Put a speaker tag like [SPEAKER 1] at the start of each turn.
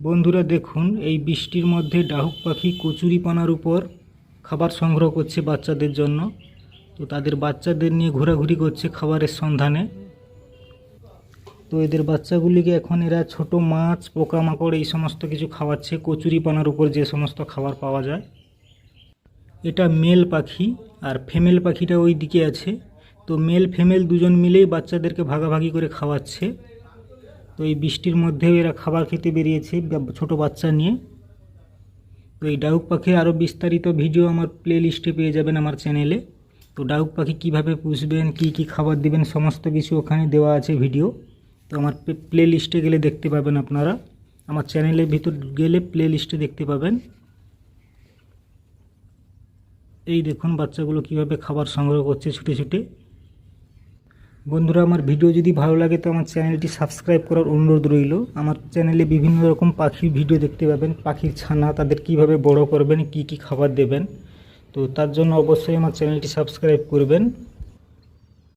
[SPEAKER 1] বন্ধুরা দেখুন, এই বৃষ্টির মধ্যে ডাহুক পাখি কচুরিপানার উপর খাবার সংগ্রহ করছে বাচ্চাদের জন্য। তো তাদের বাচ্চাদের নিয়ে ঘোরাঘুরি করছে খাবারের সন্ধানে। তো এদের বাচ্চাগুলিকে এখন এরা ছোট মাছ, পোকামাকড় এই সমস্ত কিছু খাওয়াচ্ছে। কচুরিপানার উপর যে সমস্ত খাবার পাওয়া যায়। এটা মেল পাখি আর ফিমেল পাখিটা ওই দিকে আছে। তো মেল ফিমেল দুজন মিলেই বাচ্চাদেরকে ভাগাভাগি করে খাওয়াচ্ছে। তো এই বৃষ্টির মধ্যেও এরা খাবার খেতে বেরিয়েছে ছোট বাচ্চা নিয়ে। তো এই ডাউক পাখির আরও বিস্তারিত ভিডিও আমার প্লে লিস্টে পেয়ে যাবেন আমার চ্যানেলে তো ডাউক পাখি কীভাবে পুষবেন, কী কী খাবার দিবেন, সমস্ত কিছু ওখানে দেওয়া আছে ভিডিও তো আমার প্লে লিস্টে গেলে দেখতে পাবেন আপনারা। আমার চ্যানেলের ভিতর গেলে প্লে লিস্টে দেখতে পাবেন। এই দেখুন বাচ্চাগুলো কীভাবে খাবার সংগ্রহ করছে ছুটে ছুটে। বন্ধুরা, আমার ভিডিও যদি ভালো লাগে, তো আমার চ্যানেলটি সাবস্ক্রাইব করার অনুরোধ রইল। আমার চ্যানেলে বিভিন্ন রকম পাখির ভিডিও দেখতে পাবেন। পাখির ছানা, তাদের কীভাবে বড় করবেন, কি কি খাবার দেবেন। তো তার জন্য অবশ্যই আমার চ্যানেলটি সাবস্ক্রাইব করবেন।